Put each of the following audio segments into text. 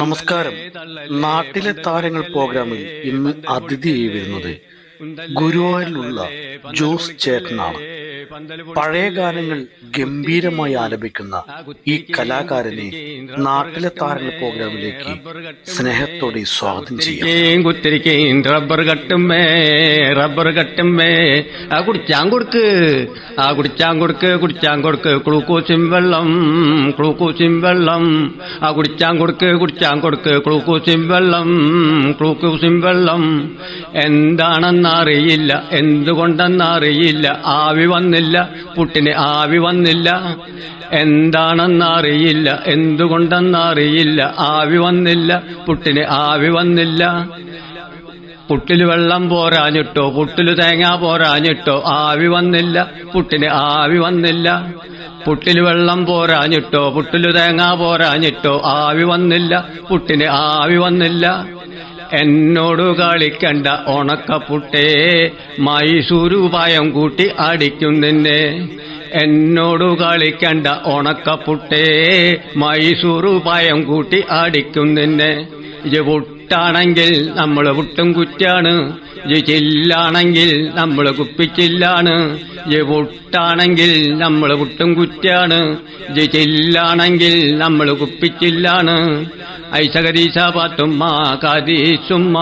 നമസ്കാരം. നാട്ടിലെ താരങ്ങൾ പ്രോഗ്രാമിൽ ഇന്ന് അതിഥിയായി വരുന്നത് ഗുരുവായൂരിലുള്ള ജോസ് ചേട്ടനാണ്. പഴയ ഗാനങ്ങൾ ഗംഭീരമായി ആലപിക്കുന്ന ഈ കലാകാരനെ നാട്ടിലെ താരങ്ങൾ പ്രോഗ്രാമിലേക്ക് സ്നേഹത്തോടെ സ്വാഗതം ചെയ്യും കുത്തിരിക്കേം കുത്തിരിക്കേം റബ്ബർ കട്ടുമേ റബ്ബർ കട്ടുമേ ആ കുടിച്ചാൻ കൊടുക്ക് ആ കുടിച്ചാൻ കൊടുക്ക് കുടിച്ചാൻ കൊടുക്ക്. ക്ലൂക്കോസിൻ വെള്ളം ക്ലൂക്കോസിൻ വെള്ളം. ആ കുടിച്ചാൻ കൊടുക്ക് കുടിച്ചാൻ കൊടുക്ക്. ക്ലൂക്കോസിൻ വെള്ളം ക്ലൂക്കോസിൻ വെള്ളം. എന്താണെന്നറിയില്ല എന്തുകൊണ്ടെന്നറിയില്ല. ആവി വന്നില്ല പുട്ടിന് ആവി വന്നില്ല. എന്താണെന്നറിയില്ല എന്തുകൊണ്ടെന്നറിയില്ല ആവി വന്നില്ല പുട്ടിന് ആവി വന്നില്ല. പുട്ടിൽ വെള്ളം പോരാഞ്ഞിട്ടോ പുട്ടിൽ തേങ്ങ പോരാഞ്ഞിട്ടോ ആവി വന്നില്ല പുട്ടിന് ആവി വന്നില്ല. പുട്ടിൽ വെള്ളം പോരാഞ്ഞിട്ടോ പുട്ടിൽ തേങ്ങ പോരാഞ്ഞിട്ടോ ആവി വന്നില്ല പുട്ടിന് ആവി വന്നില്ല. എന്നോട് കളിക്കണ്ട ഉണക്കപ്പുട്ടേ മൈസൂരു പായം കൂട്ടി അടിക്കും എന്നോട് കളിക്കണ്ട ഉണക്കപ്പുട്ടേ മൈസൂരു പായം കൂട്ടി അടിക്കും ഇജ് പുട്ടാണെങ്കിൽ നമ്മൾ പുട്ടും കുറ്റാണ്. ജി ചില്ലാണെങ്കിൽ നമ്മൾ കുപ്പിച്ചില്ലാണ്. ജി പുട്ടാണെങ്കിൽ നമ്മൾ പുട്ടും കുറ്റാണ്. ജി ചില്ലാണെങ്കിൽ നമ്മൾ കുപ്പിച്ചില്ലാണ്. ഐശകരീശ പാത്തുമ്മ കദീസുമ്മ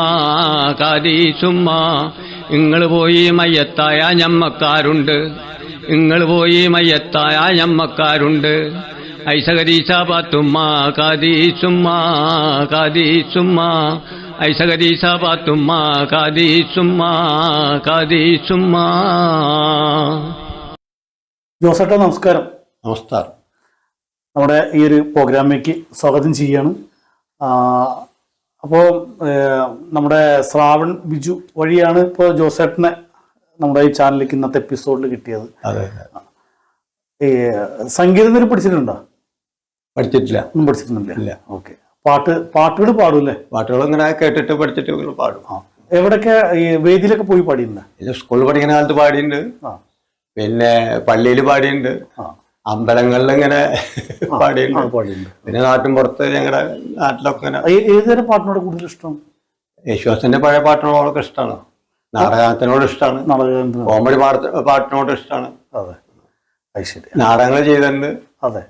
കദീസുമ്മ ഇങ്ങൾ പോയി മയ്യത്തായ ഞമ്മക്കാരുണ്ട്. ഇങ്ങൾ പോയി മയ്യത്തായ ഞമ്മക്കാരുണ്ട്. ഐസകരീശ കാദീസുമ്മാ കാദീസുമ്മാ കദീസുമ്മ കാദീസുമ്മാ കാദീസുമ്മാ കദീസുമ്മ കദീസുമ്മ ജോസേട്ട നമസ്കാരം. നമസ്കാരം. നമ്മുടെ ഈ ഒരു പ്രോഗ്രാമിലേക്ക് സ്വാഗതം ചെയ്യാണ് അപ്പോൾ നമ്മുടെ ശ്രാവൺ ബിജു വഴിയാണ് ഇപ്പോൾ ജോസേട്ടനെ നമ്മുടെ ഈ ചാനലിലേക്ക് ഇന്നത്തെ എപ്പിസോഡിൽ കിട്ടിയത്. സംഗീതം വരെ പഠിച്ചിട്ടുണ്ടോ പഠിച്ചിട്ടില്ല. ഒന്നും പഠിച്ചിട്ടൊന്നുമില്ല. ഇല്ല. ഓക്കെ. പാട്ട് പാട്ടുകൾ പാടൂല്ലേ പാട്ടുകൾ ഇങ്ങനെ കേട്ടിട്ട് പഠിച്ചിട്ട് പാടും. എവിടൊക്കെ ഈ വേദിയിലൊക്കെ പോയി പാടിയിട്ടുണ്ട് സ്കൂളിൽ പഠിക്കുന്ന കാലത്ത് പാടിയിട്ടുണ്ട് പിന്നെ പള്ളിയിൽ പാടിയിട്ടുണ്ട് അമ്പലങ്ങളിൽ ഇങ്ങനെ പാടിയിട്ടുണ്ട് പിന്നെ നാട്ടിൻ പുറത്ത് ഞങ്ങളുടെ നാട്ടിലൊക്കെ ഇങ്ങനെ ഏതുതരം പാട്ടിനോട് കൂടുതൽ ഇഷ്ടം? യേശുദാസിന്റെ പഴയ പാട്ടിനോടൊക്കെ ഇഷ്ടമാണ് നാടകത്തിനോട് ഇഷ്ടമാണ് കോമഡി പാട്ട് പാട്ടിനോട് ഇഷ്ടമാണ് അതെ. നാടകങ്ങൾ ചെയ്തിട്ടുണ്ട്. അതെ.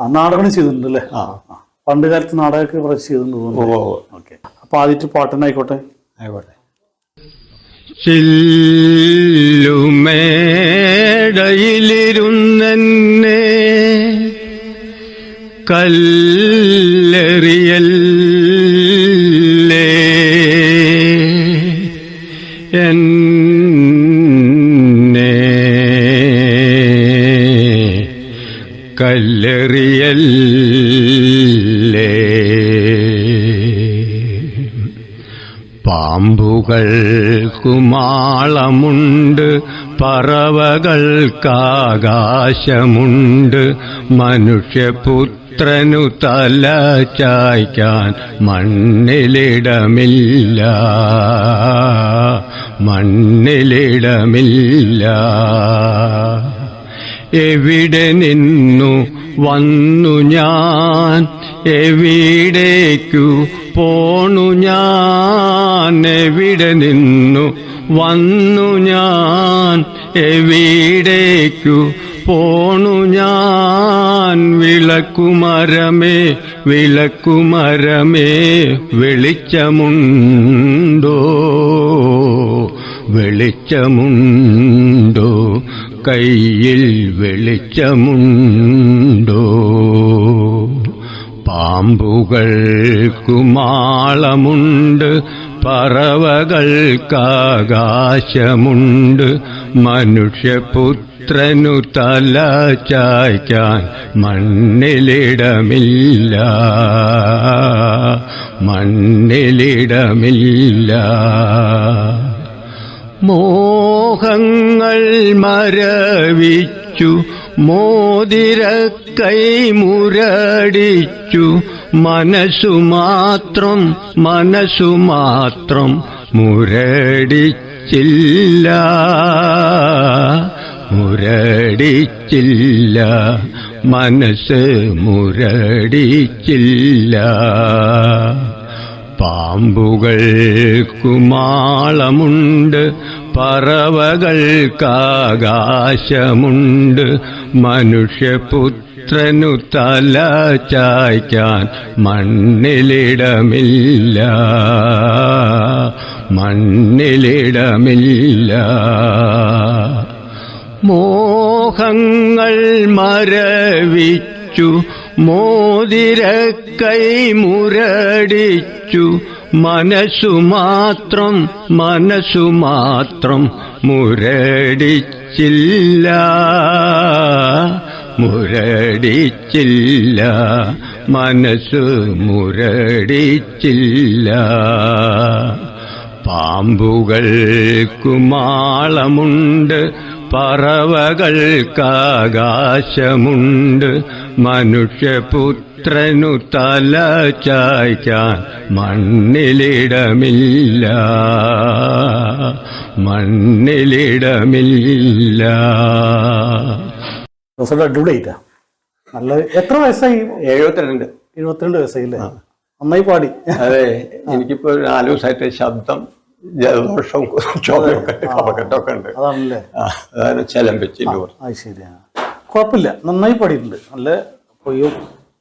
ആ നാടകം ചെയ്തിട്ടുണ്ട് അല്ലേ ആ. പണ്ട് കാലത്ത് നാടകമൊക്കെ കുറച്ച് ചെയ്തിട്ടുണ്ട്. ഓക്കെ. അപ്പൊ ആദ്യത്തെ പാട്ടനായിക്കോട്ടെ ആയിക്കോട്ടെ. ചില്ലുമേടയിലിരുന്നെ കല്ലെറിയല്ലേ? എന്നെ കല്ലെറിയല്ലേ പറവകൾ പറവകൾക്കാകാശമുണ്ട്. മനുഷ്യപുത്രനു തല ചായ്ക്കാൻ മണ്ണിലിടമില്ല. മണ്ണിലിടമില്ല. എവിടെ നിന്നു വന്നു ഞാൻ എവിടേക്കു പോണു ഞാൻ എവിടെ നിന്നു വന്നു ഞാൻ എവിടേക്കു പോണു ഞാൻ വിളക്കുമരമേ വിളക്കുമരമേ വെളിച്ചമുണ്ടോ? വെളിച്ചമുണ്ടോ? കയ്യിൽ വെളിച്ചമുണ്ടോ? പാമ്പുകൾക്കുമാളമുണ്ട് പറവകൾക്കാകാശമുണ്ട്. മനുഷ്യപുത്രനു തല ചായ്ക്കാൻ മണ്ണിലിടമില്ല. മണ്ണിലിടമില്ല. മോഹങ്ങൾ മരവിച്ചു മോതിര കൈമുരടിച്ചു മനസ്സു മാത്രം മനസ്സു മാത്രം മുരടിച്ചില്ല. മുരടിച്ചില്ല. മനസ്സ് മുരടിച്ചില്ല. പാമ്പുകൾ മാളമുണ്ട്. പറവകൾക്കാകാശമുണ്ട്. മനുഷ്യപുത്രനു തല ചായ്ക്കാൻ മണ്ണിലിടമില്ല. മണ്ണിലിടമില്ല. മോഹങ്ങൾ മരവിച്ചു മോതിരക്കൈ മുരടിച്ചു മനസ്സു മാത്രം മനസ്സു മാത്രം മുരടിച്ചില്ല. മുരടിച്ചില്ല മനസ്സ് മുരടിച്ചില്ല. പാമ്പുകൾക്കു മാളമുണ്ട് പറവകൾക്കാകാശമുണ്ട് മനുഷ്യപുത്രനു തല ചായ്ക്കാൻ മണ്ണിലിടമില്ല. മണ്ണിലിടമില്ല. അടിപൊളിയായിട്ടാ നല്ല എത്ര വയസ്സായി? എഴുപത്തിരണ്ട്. എഴുപത്തിരണ്ട് വയസ്സായില്ലേ? നന്നായി പാടി. അതെ എനിക്കിപ്പോ ഒരു നാല് ദിവസമായിട്ട് ശബ്ദം ജലദോഷവും കഫക്കെട്ടൊക്കെ ഉണ്ട്. അതാണല്ലേ? അതായത് അതാണ് ചെലമ്പിച്ചില്ല അത് ശരിയാണ്. കുഴപ്പമില്ല. നന്നായി പാടിയിട്ടുണ്ട്. നല്ല ഇപ്പൊ ഈ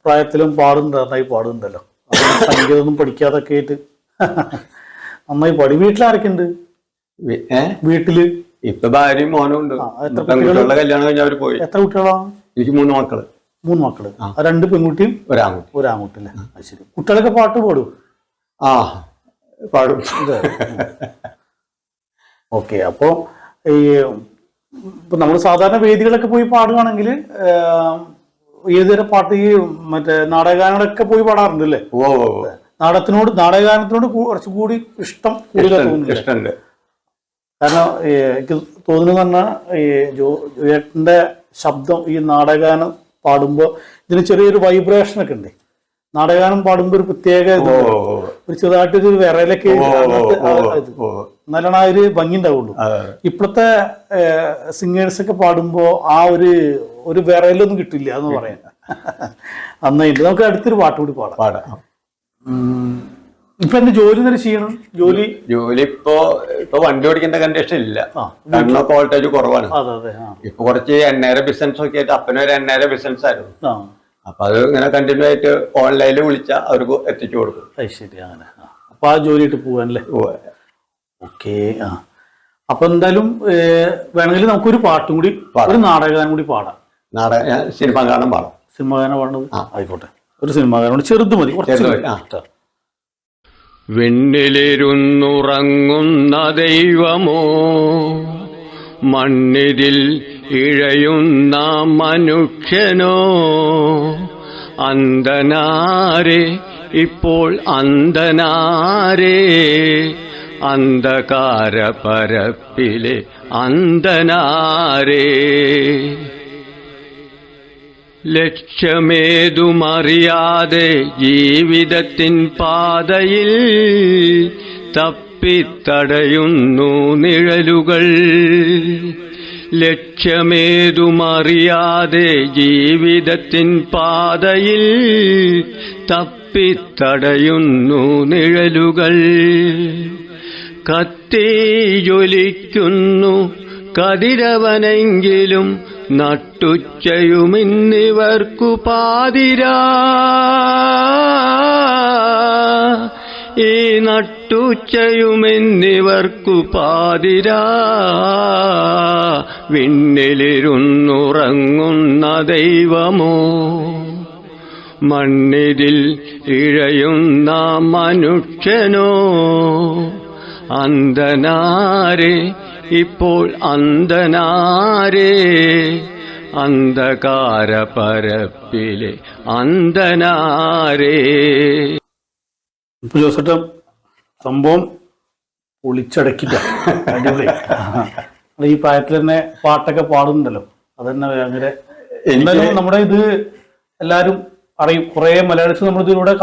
പ്രായത്തിലും പാടുന്നുണ്ട് നന്നായി പാടുന്നുണ്ടല്ലോ. സംഗീതമൊന്നും പഠിക്കാതൊക്കെ ആയിട്ട് നന്നായി പാടി. വീട്ടിലാരൊക്കെ ഉണ്ട് ഏ? വീട്ടിൽ. ഇപ്പൊ ഭാര്യയും മോനും ഉണ്ട്. പെൺകുട്ടികളുടെ കല്യാണം കഴിഞ്ഞ അവർ പോയി. എത്ര കുട്ടികളാണ് എനിക്ക് മൂന്ന് മക്കൾ. മൂന്ന് മക്കൾ. ആ, രണ്ട് പെൺകുട്ടിയും ഒരാൺകുട്ടി. ഒരാൺകുട്ടി അല്ലേ? ശരി. കുട്ടികളൊക്കെ പാട്ട് പാടും ആ പാടും. ഓക്കെ അപ്പോ ഈ ഇപ്പൊ നമ്മൾ സാധാരണ വേദികളൊക്കെ പോയി പാടുകയാണെങ്കിൽ ഏതുതരം പാട്ട് ഈ മറ്റേ നാടകഗാനങ്ങളൊക്കെ പോയി പാടാറുണ്ട് അല്ലേ. നാടകത്തിനോട് നാടകഗാനത്തിനോട് കുറച്ചുകൂടി ഇഷ്ടം ഇഷ്ടമുണ്ട് കാരണം ഈ എനിക്ക് തോന്നുന്നു പറഞ്ഞാൽ ഈ ജോ ജോയേട്ടന്റെ ശബ്ദം ഈ നാടകഗാനം പാടുമ്പോൾ ഇതിന് ചെറിയൊരു വൈബ്രേഷൻ ഒക്കെ ഉണ്ട്. നാടകഗാനം പാടുമ്പോൾ ഒരു പ്രത്യേക. ഒരു ചെറുതായിട്ടൊരു വിറയിലൊക്കെ ആ ഒരു ഭംഗി ഉണ്ടാവുള്ളൂ ഇപ്പോഴത്തെ സിംഗേഴ്സ് ഒക്കെ പാടുമ്പോ ആ ഒരു ഒരു വിറയിലൊന്നും കിട്ടില്ല എന്ന് പറയാം. നന്നായിട്ട് നമുക്ക് അടുത്തൊരു പാട്ട് കൂടി പാടാം. പാടാം. ഇപ്പൊ എന്റെ ജോലി തന്നെ ചെയ്യണം? ജോലി? ജോലി ഇപ്പോ ഇപ്പൊ വണ്ടി ഓടിക്കേണ്ട കണ്ടീഷൻ ഇല്ല. ആ. വോൾട്ടേജ് കുറവാണ്. ഇപ്പൊ കുറച്ച് എണ്ണേര ബിസിനസ് ഒക്കെ ആയിട്ട് അപ്പനൊരു എണ്ണേര ബിസിനസ് ആയിരുന്നു. അപ്പൊ അത് ഇങ്ങനെ കണ്ടിന്യൂ ആയിട്ട് ഓൺലൈനിൽ വിളിച്ചാൽ അവർക്ക് എത്തിച്ചു കൊടുക്കും. ശരി അങ്ങനെ. ആ. അപ്പൊ ആ ജോലിയിട്ട് പോവാനല്ലേ? ഓ, ഓക്കെ ആ. അപ്പൊ എന്തായാലും വേണമെങ്കിൽ നമുക്കൊരു പാട്ടും കൂടി പാടാം. ഒരു നാടകഗാനം കൂടി പാടാം. നാടക സിനിമാ സിനിമ പാടാം. സിനിമാ സിനിമ ഗാനം പാടുന്നത് ആയിക്കോട്ടെ. ഒരു സിനിമ ഗാനം കൂടി ചെറുത് മതി. കുറച്ച്. വെണ്ണിലിരുന്നുറങ്ങുന്ന ദൈവമോ മണ്ണിതിൽ ഇഴയുന്ന മനുഷ്യനോ അന്തനാരെ ഇപ്പോൾ അന്തനാരെ അന്ധകാര പരപ്പിലെ അന്തനാരേ ലക്ഷ്യമേതുമറിയാതെ ജീവിതത്തിൻ പാതയിൽ തപ്പിത്തടയുന്നു നിഴലുകൾ. ലക്ഷ്യമേതുമറിയാതെ ജീവിതത്തിൻ പാതയിൽ തപ്പിത്തടയുന്നു നിഴലുകൾ. കത്തിയൊലിക്കുന്നു കതിരവനെങ്കിലും നട്ടുച്ചയുമിന്നിവർക്കു പാതിരാ. ഈ നട്ടുച്ചയുമെന്നിവർക്കു പാതിരാ. വിണ്ണിലിരുന്നുറങ്ങുന്ന ദൈവമോ? മണ്ണിതിൽ ഇഴയുന്ന മനുഷ്യനോ? അന്തനാരെ ഇപ്പോൾ അന്തനാരെ അന്ധകാര പരപ്പിലെ അന്ധനാരേ. ഇപ്പൊ സംഭവം ഒളിച്ചടക്കില്ല ഈ പ്രായത്തിൽ തന്നെ പാട്ടൊക്കെ പാടുന്നുണ്ടല്ലോ. അത് തന്നെ ഭയങ്കര എന്തായാലും നമ്മുടെ ഇത് എല്ലാരും അറിയും. കുറെ മലയാളീസ് നമ്മൾ ഇതിലൂടെ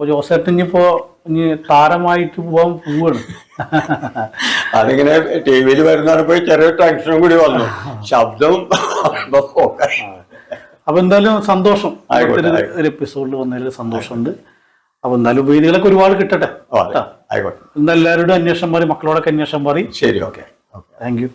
അപ്പൊ ജോസേട്ടൻ ഇനിയിപ്പോ ഇനി താരമായിട്ട് പോവാൻ പോവാണ്. അതിങ്ങനെ ടി വിയിൽ വരുന്നപ്പോൾ ചെറിയ ടെൻഷനും കൂടി വന്നു. ശബ്ദവും. അപ്പൊ എന്തായാലും സന്തോഷം. ഒരു- എപ്പിസോഡിൽ വന്നതിൽ സന്തോഷമുണ്ട്. അപ്പൊ എന്തായാലും വേദികളൊക്കെ ഒരുപാട് കിട്ടട്ടെ. എന്താ എല്ലാവരോടും അന്വേഷണം പറയും മക്കളോടൊക്കെ അന്വേഷണം പറയും ശരി ഓക്കെ. Thank you